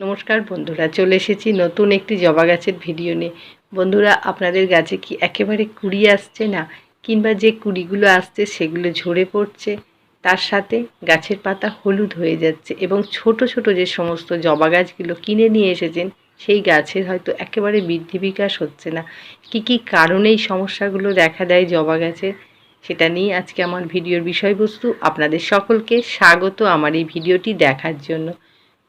নমস্কার বন্ধুরা, চলে এসেছি নতুন একটি জবা গাছের ভিডিও নিয়ে। বন্ধুরা, আপনাদের গাছে কি একেবারে কুড়ি আসছে না? কিংবা যে কুড়িগুলো আসছে সেগুলো ঝরে পড়ছে? তার সাথে গাছের পাতা হলুদ হয়ে যাচ্ছে এবং ছোট ছোট যে সমস্ত জবা গাছগুলো কিনে নিয়ে এসেছেন, সেই গাছের হয়তো একেবারে বৃদ্ধি বিকাশ হচ্ছে না। কি কি কারণে এই সমস্যাগুলো দেখা দেয় জবা গাছের? সেটা নিয়ে আজকে আমার ভিডিওর বিষয়বস্তু আপনাদের সকলকে স্বাগত আমার এই ভিডিওটি দেখার জন্য।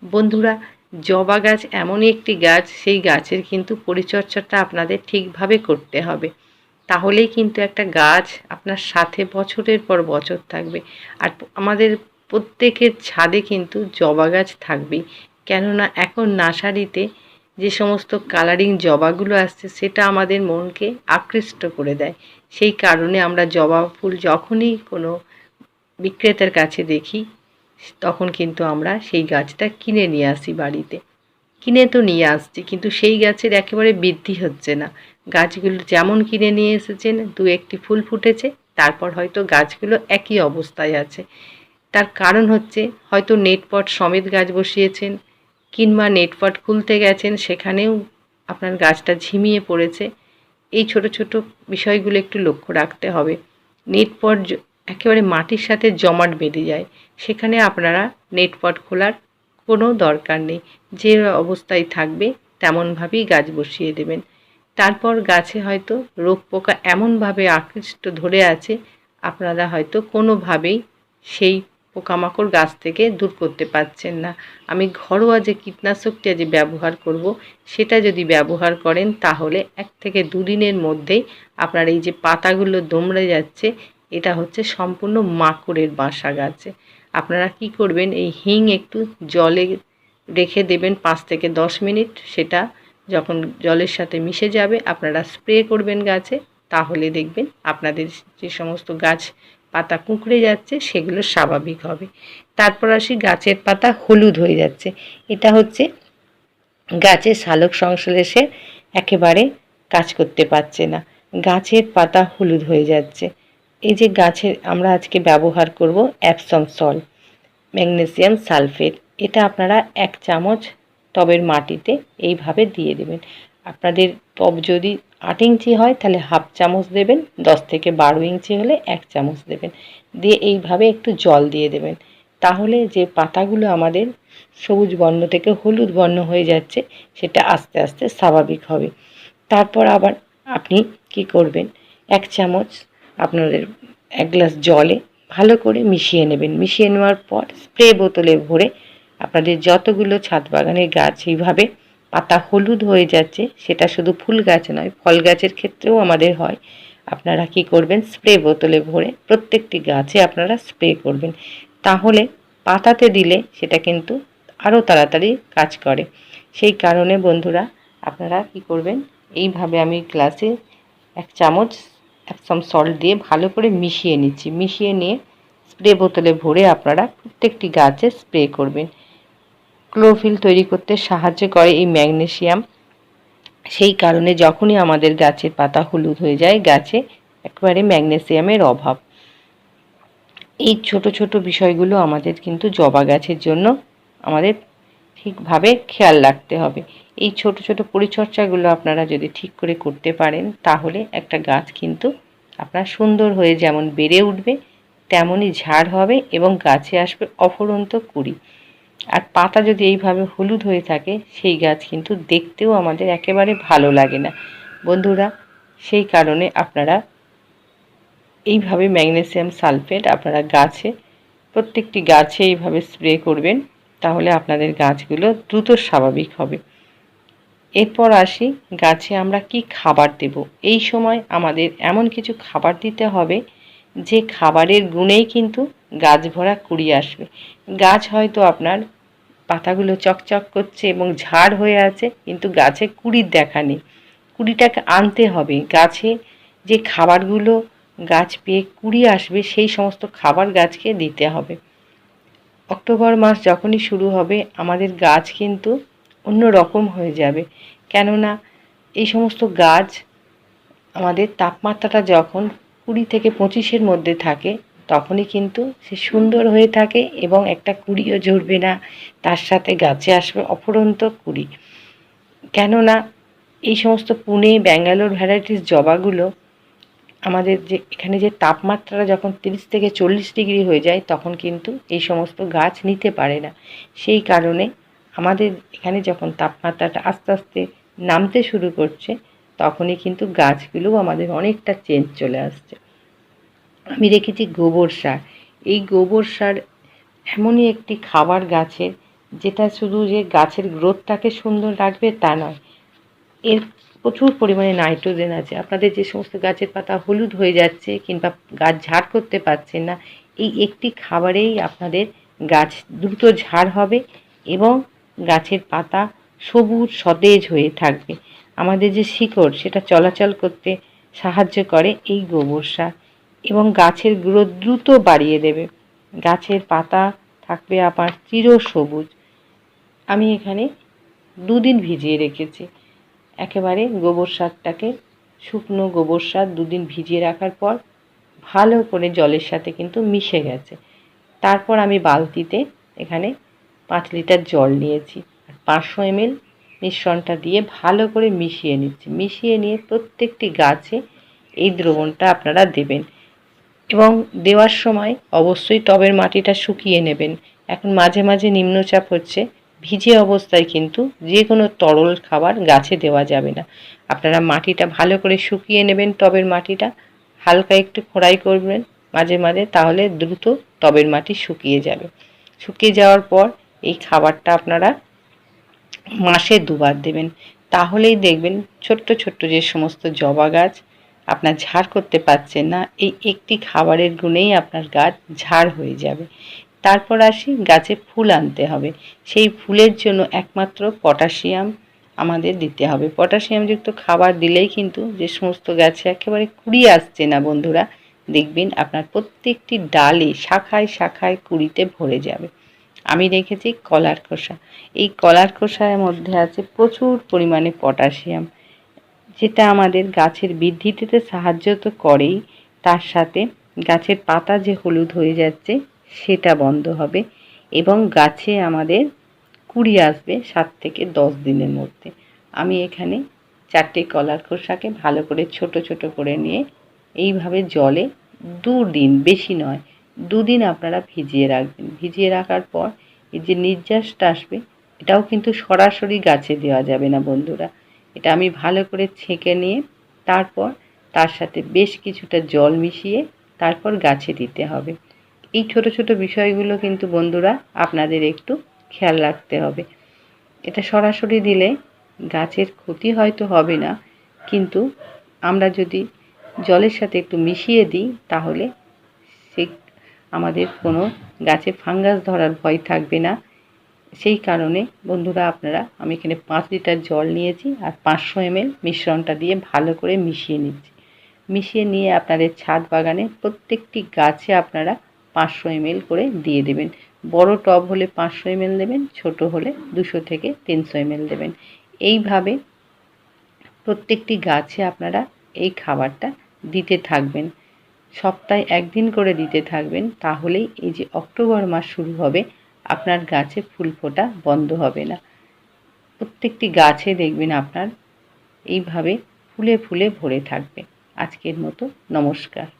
বন্ধুরা জবা গাছ এমনই একটি গাছ, সেই গাছের কিন্তু পরিচর্যাটা আপনাদের ঠিকভাবে করতে হবে। তাহলেই কিন্তু একটা গাছ আপনার সাথে বছরের পর বছর থাকবে। আর আমাদের প্রত্যেকের ছাদে কিন্তু জবা গাছ থাকবেই। কেননা এখন নার্সারিতে যে সমস্ত কালারিং জবাগুলো আসছে, সেটা আমাদের মনকে আকৃষ্ট করে দেয়। সেই কারণে আমরা জবা ফুল যখনই কোনো বিক্রেতার কাছে দেখি তখন কিন্তু আমরা সেই গাছটা কিনে নিয়ে আসি বাড়িতে। কিনে তো নিয়ে আসছি, কিন্তু সেই গাছের একেবারে বৃদ্ধি হচ্ছে না। গাছগুলো যেমন কিনে নিয়ে এসেছেন, দু একটি ফুল ফুটেছে, তারপর হয়তো গাছগুলো একই অবস্থায় আছে। তার কারণ হচ্ছে, হয়তো নেটপট সমেত গাছ বসিয়েছেন, কিংবা নেটপট খুলতে গেছেন, সেখানেও আপনার গাছটা ঝিমিয়ে পড়েছে। এই ছোট ছোট বিষয়গুলো একটু লক্ষ্য রাখতে হবে। নেটপট একেবারে মাটির সাথে জমাট বেঁধে যায়। সেখানে আপনারা নেটপট খোলার কোনো দরকার নেই। যে অবস্থায় থাকবে তেমনভাবেই গাছ বসিয়ে দেবেন। তারপর গাছে হয়তো রোগ পোকা এমনভাবে আকৃষ্ট ধরে আছে, আপনারা হয়তো কোনোভাবেই সেই পোকামাকড় গাছ থেকে দূর করতে পারছেন না। আমি ঘরোয়া যে কীটনাশকটা যে ব্যবহার করব, সেটা যদি ব্যবহার করেন, তাহলে এক থেকে দুদিনের মধ্যেই আপনার এই যে পাতাগুলো দমড়ে যাচ্ছে এটা হচ্ছে সম্পূর্ণ মাকড়ের বাসা গাছে। আপনারা কি করবেন, এই হিং একটু জলে রেখে দেবেন পাঁচ থেকে দশ মিনিট। সেটা যখন জলের সাথে মিশে যাবে, আপনারা স্প্রে করবেন গাছে, তাহলে দেখবেন আপনাদের যে সমস্ত গাছ পাতা কুঁকড়ে যাচ্ছে, সেগুলো স্বাভাবিক হবে। তারপর আসি, গাছের পাতা হলুদ হয়ে যাচ্ছে। এটা হচ্ছে গাছের শালক সংশ্লেষে একেবারে কাজ করতে পারছে না। গাছের পাতা হলুদ হয়ে যাচ্ছে। এই যে গাছের আমরা আজকে ব্যবহার করব অ্যাপসম সল ম্যাগনেসিয়াম সালফেট এটা আপনারা এক চামচ টবের মাটিতে এইভাবে দিয়ে দেবেন। আপনাদের টব যদি আট ইঞ্চি হয়, তাহলে হাফ চামচ দেবেন। দশ থেকে বারো ইঞ্চি হলে এক চামচ দেবেন। দিয়ে এইভাবে একটু জল দিয়ে দেবেন। তাহলে যে পাতাগুলো আমাদের সবুজ বর্ণ থেকে হলুদ বর্ণ হয়ে যাচ্ছে, সেটা আস্তে আস্তে স্বাভাবিক হবে। তারপর আবার আপনি কি করবেন? এক চামচ আপনাদের এক গ্লাস জলে ভালো করে মিশিয়ে নেবেন। মিশিয়ে নেওয়ার পর স্প্রে বোতলে ভরে আপনাদের যতগুলো ছাদ বাগানের গাছ এইভাবে পাতা হলুদ হয়ে যাচ্ছে, সেটা শুধু ফুল গাছ নয়, ফল গাছের ক্ষেত্রেও আমাদের হয়। আপনারা কি করবেন? স্প্রে বোতলে ভরে প্রত্যেকটি গাছে আপনারা স্প্রে করবেন। তাহলে পাতাতে দিলে সেটা কিন্তু আরও তাড়াতাড়ি কাজ করে। সেই কারণে বন্ধুরা, আপনারা কি করবেন? এইভাবে আমি গ্লাসে এক চামচ একসম সল্ট দিয়ে ভালো করে মিশিয়ে নিচ্ছি। মিশিয়ে নিয়ে স্প্রে বোতলে ভরে আপনারা প্রত্যেকটি গাছে স্প্রে করবেন। ক্লোরোফিল তৈরি করতে সাহায্য করে এই ম্যাগনেশিয়াম সেই কারণে যখনই আমাদের গাছের পাতা হলুদ হয়ে যায়, গাছে একবারে ম্যাগনেসিয়ামের অভাব। এই ছোট ছোট বিষয়গুলো আমাদের কিন্তু জবা গাছের জন্য আমাদের ঠিকভাবে খেয়াল রাখতে হবে। এই ছোট ছোট পরিচর্যাগুলো আপনারা যদি ঠিক করে করতে পারেন, তাহলে একটা গাছ কিন্তু আপনার সুন্দর হয়ে যেমন বেড়ে উঠবে, তেমনই ঝাড় হবে এবং গাছে আসবে অফুরন্ত কুড়ি। আর পাতা যদি এইভাবে হলুদ হয়ে থাকে, সেই গাছ কিন্তু দেখতেও আমাদের একেবারে ভালো লাগে না। বন্ধুরা, সেই কারণে আপনারা এইভাবে ম্যাগনেসিয়াম সালফেট আপনারা গাছে, প্রত্যেকটি গাছে এইভাবে স্প্রে করবেন, তাহলে আপনাদের গাছগুলো দ্রুত স্বাভাবিক হবে। এরপর আসি গাছে আমরা কি খাবার দেব। এই সময় আমাদের এমন কিছু খাবার দিতে হবে, যে খাবারের গুণেই কিন্তু গাছ ভরা কুড়ি আসবে। গাছ হয়তো আপনার পাতাগুলো চকচক করছে এবং ঝাড় হয়ে আছে, কিন্তু গাছে কুড়ির দেখা নেই। কুড়িটাকে আনতে হবে। গাছে যে খাবারগুলো গাছ পেয়ে কুড়ি আসবে, সেই সমস্ত খাবার গাছকে দিতে হবে। অক্টোবর মাস যখনই শুরু হবে, আমাদের গাছ কিন্তু অন্য রকম হয়ে যাবে। কেননা এই সমস্ত গাছ আমাদের তাপমাত্রাটা যখন কুড়ি থেকে পঁচিশের মধ্যে থাকে, তখনই কিন্তু সে সুন্দর হয়ে থাকে এবং একটা কুড়িও ঝরবে না, তার সাথে গাছে আসবে অফুরন্ত কুড়ি। কেননা এই সমস্ত পুনে, ব্যাঙ্গালোর ভ্যারাইটিস জবাগুলো আমাদের যে, এখানে যে তাপমাত্রা যখন তিরিশ থেকে চল্লিশ ডিগ্রি হয়ে যায়, তখন কিন্তু এই সমস্ত গাছ নিতে পারে না। সেই কারণে আমাদের এখানে যখন তাপমাত্রাটা আস্তে আস্তে নামতে শুরু করছে, তখনই কিন্তু গাছগুলোও আমাদের অনেকটা চেঞ্জ চলে আসছে। আমি রেখেছি গোবর সার। এই গোবর সার এমনই একটি খাবার গাছের যেটা শুধু যে গাছের গ্রোথটাকে সুন্দর রাখবে তা নয়, এর প্রচুর পরিমাণে নাইট্রোজেন আছে। আপনাদের যে সমস্ত গাছের পাতা হলুদ হয়ে যাচ্ছে কিংবা গাছ ঝাড় করতে পারছেন না, এই একটি খাবারেই আপনাদের গাছ দ্রুত ঝাড় হবে এবং গাছের পাতা সবুজ, সতেজ হয়ে থাকবে। আমাদের যে শিকড়, সেটা চলাচল করতে সাহায্য করে এই গোবর সার এবং গাছের গ্রোথ দ্রুত বাড়িয়ে দেবে। গাছের পাতা থাকবে আবার চির সবুজ আমি এখানে দুদিন ভিজিয়ে রেখেছি। একেবারে গোবর সারটাকে, শুকনো গোবর সার দুদিন ভিজিয়ে রাখার পর ভালো করে জলের সাথে কিন্তু মিশে গেছে। তারপর আমি বালতিতে এখানে পাঁচ লিটার জল নিয়েছি। আর পাঁচশো এমএল মিশ্রণটা দিয়ে ভালো করে মিশিয়ে নিচ্ছি। মিশিয়ে নিয়ে প্রত্যেকটি গাছে এই দ্রবণটা আপনারা দেবেন। এবং দেওয়ার সময় অবশ্যই টবের মাটিটা শুকিয়ে নেবেন। এখন মাঝে মাঝে নিম্নচাপ হচ্ছে। ভিজে অবস্থায় কিন্তু যে কোনো তরল খাবার গাছে দেওয়া যাবে না। আপনারা মাটিটা ভালো করে শুকিয়ে নেবেন টবের মাটিটা। হালকা একটু খোঁড়াই করবেন মাঝে মাঝে, তাহলে দ্রুত টবের মাটি শুকিয়ে যাবে। শুকিয়ে যাওয়ার পর এই খাবারটা আপনারা মাসে দুবার দেবেন। তাহলেই দেখবেন ছোট্ট ছোট্ট যে সমস্ত জবা গাছ আপনার ঝাড় করতে পারছেন না, এই একটি খাবারের গুণেই আপনার গাছ ঝাড় হয়ে যাবে। তারপর আসি, গাছে ফুল আনতে হবে। সেই ফুলের জন্য একমাত্র পটাশিয়াম আমাদের দিতে হবে। পটাশিয়ামযুক্ত খাবার দিলেই কিন্তু যে সমস্ত গাছে একেবারে কুড়ি আসছে না বন্ধুরা, দেখবেন আপনার প্রত্যেকটি ডালে শাখায় শাখায় কুড়িতে ভরে যাবে। আমি রেখেছি কলার খোসা। এই কলার খোসার মধ্যে আছে প্রচুর পরিমাণে পটাশিয়াম, যেটা আমাদের গাছের বৃদ্ধিতে সাহায্য তো করেই, তার সাথে গাছের পাতা যে হলুদ হয়ে যাচ্ছে, সেটা বন্ধ হবে এবং গাছে আমাদের কুড়ি আসবে সাত থেকে দশ দিনের মধ্যে। আমি এখানে চারটে কলার খোসাকে ভালো করে ছোট ছোট করে নিয়ে, এইভাবে জলে দুদিন বেশি নয় দুদিন আপনারা ভিজিয়ে রাখবেন। ভিজিয়ে রাখার পর এই যে নির্যাসটা আসবে, এটাও কিন্তু সরাসরি গাছে দেওয়া যাবে না বন্ধুরা। এটা আমি ভালো করে ছেঁকে নিয়ে তারপর তার সাথে বেশ কিছুটা জল মিশিয়ে তারপর গাছে দিতে হবে। এই ছোট ছোট বিষয়গুলো কিন্তু বন্ধুরা আপনাদের একটু খেয়াল রাখতে হবে। এটা সরাসরি দিলে গাছের ক্ষতি হয়তো হবে না, কিন্তু আমরা যদি জলের সাথে একটু মিশিয়ে দিই তাহলে আমাদের কোনো গাছে ফাঙ্গাস ধরার ভয় থাকবে না। সেই কারণে বন্ধুরা আপনারা, আমি এখানে পাঁচ লিটার জল নিয়েছি আর পাঁচশো এমএল মিশ্রণটা দিয়ে ভালো করে মিশিয়ে নিচ্ছি। মিশিয়ে নিয়ে আপনাদের ছাদ বাগানে প্রত্যেকটি গাছে আপনারা পাঁচশো এমএল করে দিয়ে দেবেন। বড় টব হলে পাঁচশো এমএল দেবেন, ছোট হলে দুশো থেকে তিনশো এমএল দেবেন। এইভাবে প্রত্যেকটি গাছে আপনারা এই খাবারটা দিতে থাকবেন। সপ্তাহে একদিন করে দিতে থাকবেন, তাহলেই এই যে অক্টোবর মাস শুরু হবে, আপনার গাছে ফুল ফোটা বন্ধ হবে না। প্রত্যেকটি গাছে দেখবেন আপনার এইভাবে ফুলে ফুলে ভরে থাকবে। আজকের মতো নমস্কার।